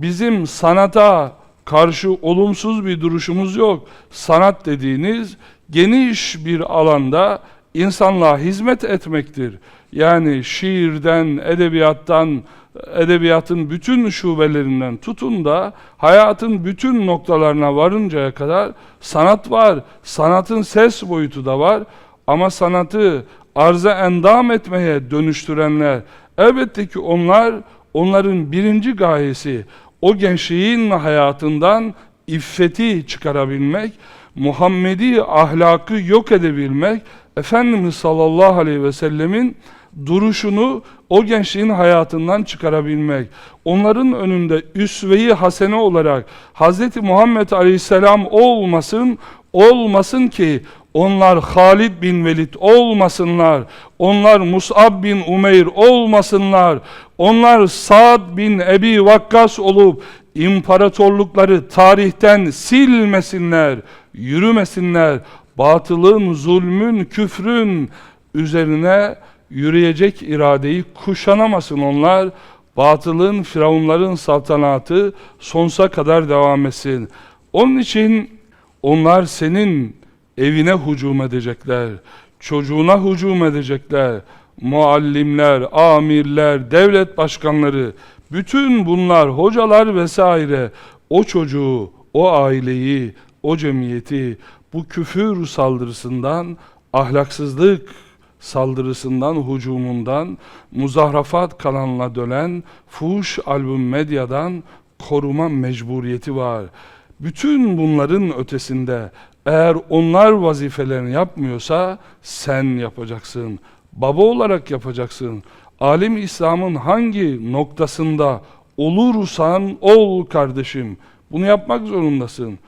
Bizim sanata karşı olumsuz bir duruşumuz yok. Sanat dediğiniz geniş bir alanda insanlığa hizmet etmektir. Yani şiirden, edebiyattan, edebiyatın bütün şubelerinden tutun da hayatın bütün noktalarına varıncaya kadar sanat var. Sanatın ses boyutu da var. Ama sanatı arza endam etmeye dönüştürenler elbette ki onlar onların birinci gayesi o gençliğin hayatından iffeti çıkarabilmek, Muhammedi ahlakı yok edebilmek, Efendimiz sallallahu aleyhi ve sellemin duruşunu o gençliğin hayatından çıkarabilmek. Onların önünde üsve-i hasene olarak Hz. Muhammed aleyhisselam olmasın, olmasın ki onlar Halid bin Velid olmasınlar. Onlar Mus'ab bin Umeyr olmasınlar. Onlar Sa'd bin Ebi Vakkas olup imparatorlukları tarihten silmesinler, yürümesinler. Batılın, zulmün, küfrün üzerine yürüyecek iradeyi kuşanamasın onlar. Batılın, firavunların saltanatı sonsuza kadar devam etsin. Onun için onlar senin evine hücum edecekler, çocuğuna hücum edecekler, muallimler, amirler, devlet başkanları, bütün bunlar, hocalar vesaire, o çocuğu, o aileyi, o cemiyeti bu küfür saldırısından, ahlaksızlık saldırısından, hücumundan, muzahrafat kanalına dönen fuhuş albüm medyadan koruma mecburiyeti var. Bütün bunların ötesinde eğer onlar vazifelerini yapmıyorsa sen yapacaksın. Baba olarak yapacaksın. Alim İslam'ın hangi noktasında olursan ol kardeşim. Bunu yapmak zorundasın.